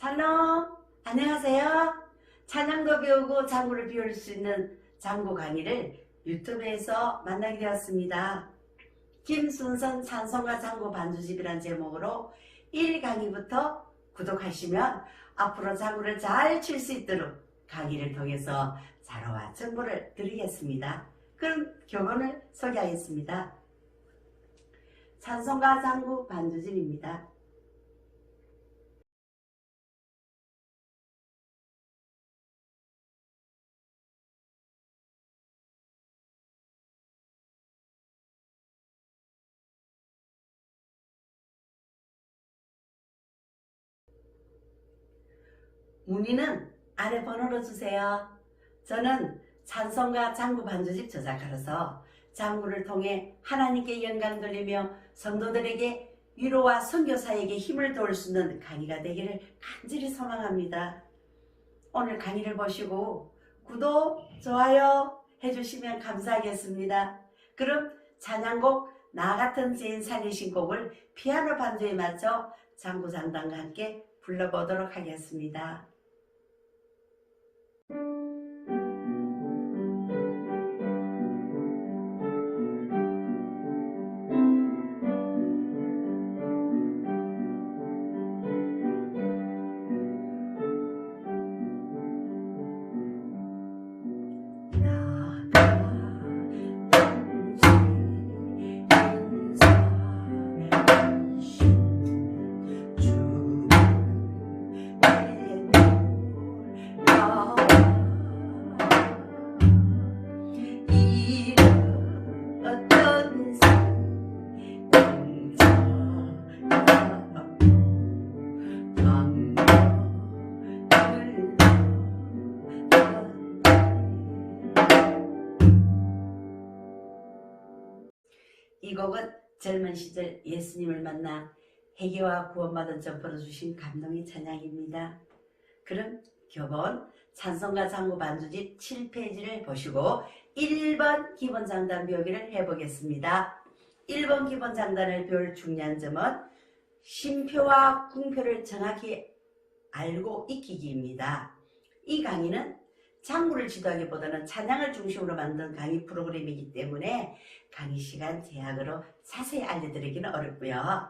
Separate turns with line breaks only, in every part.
샬롬 안녕하세요. 찬양도 배우고 장구를 배울 수 있는 장구 강의를 유튜브에서 만나게 되었습니다. 김순선 찬송가 장구 반주집이란 제목으로 1강의부터 구독하시면 앞으로 장구를 잘 칠 수 있도록 강의를 통해서 자료와 정보를 드리겠습니다. 그럼 교본을 소개하겠습니다. 찬송가 장구 반주집입니다 문의는 아래 번호로 주세요. 저는 찬송가 장구 반주집 저작가로서 장구를 통해 하나님께 영광 돌리며 성도들에게 위로와 선교사에게 힘을 도울 수 있는 강의가 되기를 간절히 소망합니다. 오늘 강의를 보시고 구독, 좋아요 해주시면 감사하겠습니다. 그럼 찬양곡 나 같은 죄인 살리신 곡을 피아노 반주에 맞춰 장구장단과 함께 불러보도록 하겠습니다. 곡은 젊은 시절 예수님을 만나 회개와 구원받은 점포로 주신 감동의 찬양입니다. 그럼 교본 찬송가 장구 반주집 7페이지를 보시고 1번 기본 장단 배우기를 해보겠습니다. 1번 기본 장단을 배울 중요한 점은 심표와 궁표를 정확히 알고 익히기입니다. 이 강의는 장구를 지도하기보다는 찬양을 중심으로 만든 강의 프로그램이기 때문에 강의 시간 제약으로 자세히 알려드리기는 어렵고요.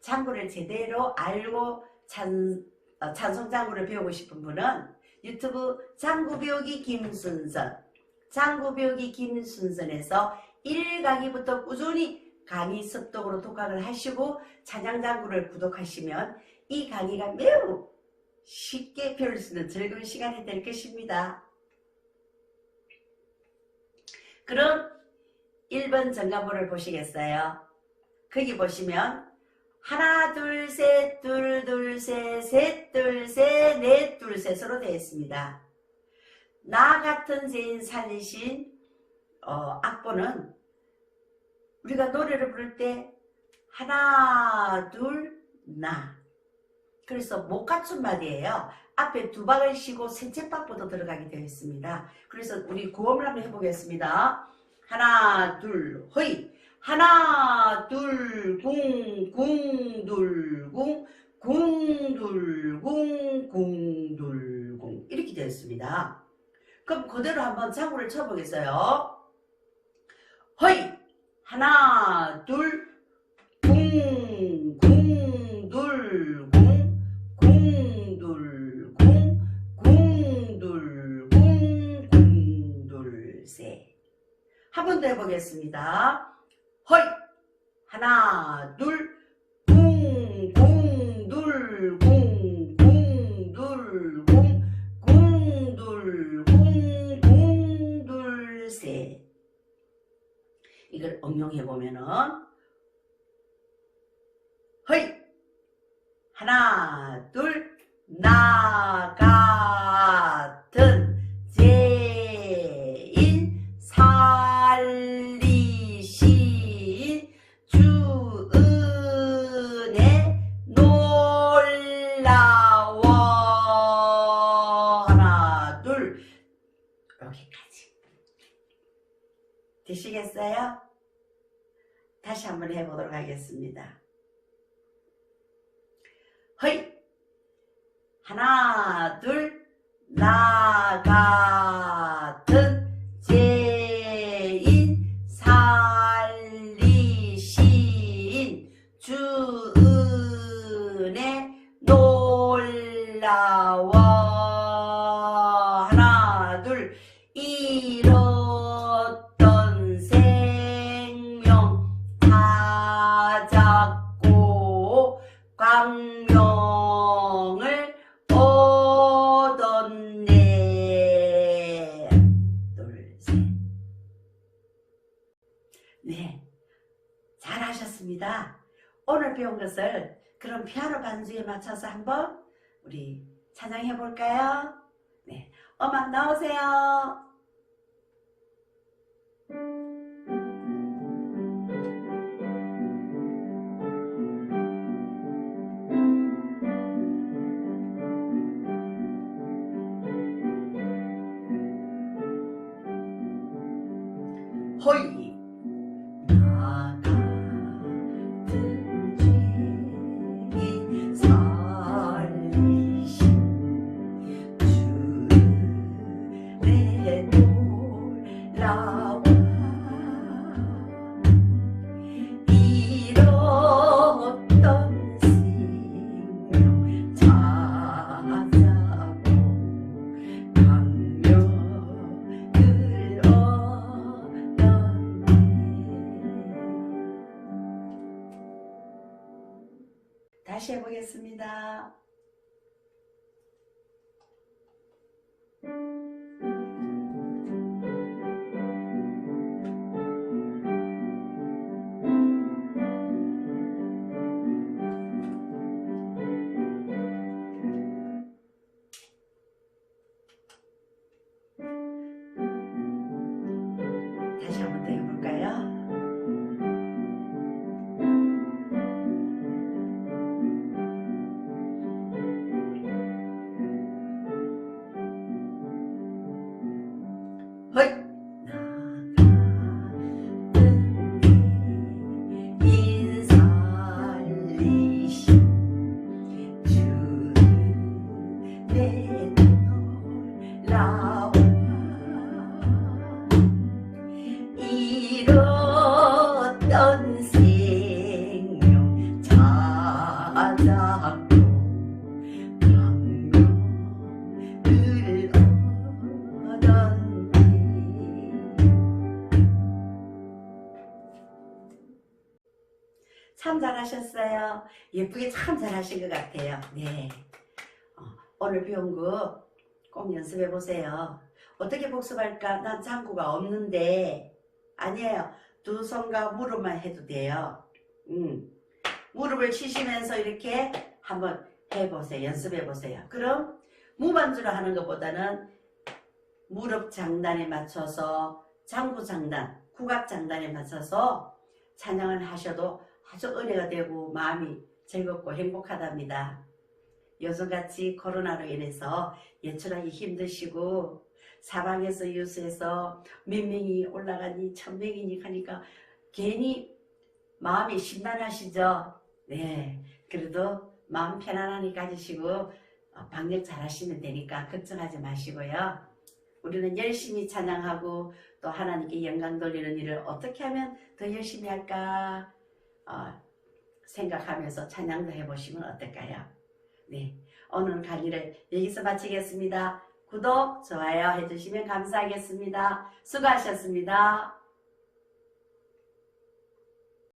장구를 제대로 알고 찬, 어, 찬송 장구를 배우고 싶은 분은 유튜브 장구 배우기 김순선 장구 배우기 김순선에서 1강의부터 꾸준히 강의 습독으로 독학을 하시고 찬양 장구를 구독하시면 이 강의가 매우 쉽게 배울 수 있는 즐거운 시간이 될 것입니다. 그럼 1번 정가보를 보시겠어요? 거기 보시면 하나 둘 셋 둘 둘 셋 셋 둘 셋 넷 둘 셋으로 되어 있습니다. 나 같은 죄인 살리신 어, 악보는 우리가 노래를 부를 때 하나 둘 나 그래서 못 갖춘 말이에요. 앞에 두 박을 쉬고 셋째 박부터 들어가게 되어 있습니다. 그래서 우리 구음을 한번 해보겠습니다. 하나 둘 허이 하나 둘궁궁둘궁 궁둘궁궁둘궁 이렇게 되어 있습니다. 그럼 그대로 한번 장구를 쳐보겠어요. 허이 하나 둘궁궁둘궁 더 해보겠습니다. 허이 하나 궁둘궁궁둘세 이걸 응용해 보면은 허이 하나 둘나같 되시겠어요? 다시 한번 해보도록 하겠습니다. 허이 하나 둘 나같 광명을 얻었네 둘셋 네, 잘하셨습니다. 오늘 배운 것을 그럼 피아노 반주에 맞춰서 한번 우리 찬양해 볼까요? 네, 음악 나오세요. 호이 다시 해보겠습니다. 참 잘하셨어요. 예쁘게 참 잘하신 것 같아요. 네. 어, 오늘 배운 거 꼭 연습해 보세요. 어떻게 복습할까? 난 장구가 없는데 아니에요. 두 손과 무릎만 해도 돼요. 음. 무릎을 치시면서 이렇게 한번 해보세요. 연습해 보세요. 그럼 무반주로 하는 것보다는 무릎 장단에 맞춰서 장구 장단, 국악 장단에 맞춰서 찬양을 하셔도 아주 은혜가 되고 마음이 즐겁고 행복하답니다. 요즘같이 코로나로 인해서 예출하기 힘드시고 사방에서 이웃에서 몇 명이 올라가니 천 명이니 하니까 괜히 마음이 심란하시죠? 네. 그래도 마음 편안하니 가지시고 어, 방역 잘 하시면 되니까 걱정하지 마시고요. 우리는 열심히 찬양하고 또 하나님께 영광 돌리는 일을 어떻게 하면 더 열심히 할까 어, 생각하면서 찬양도 해보시면 어떨까요? 네, 오늘 강의를 여기서 마치겠습니다. 구독, 좋아요 해주시면 감사하겠습니다. 수고하셨습니다.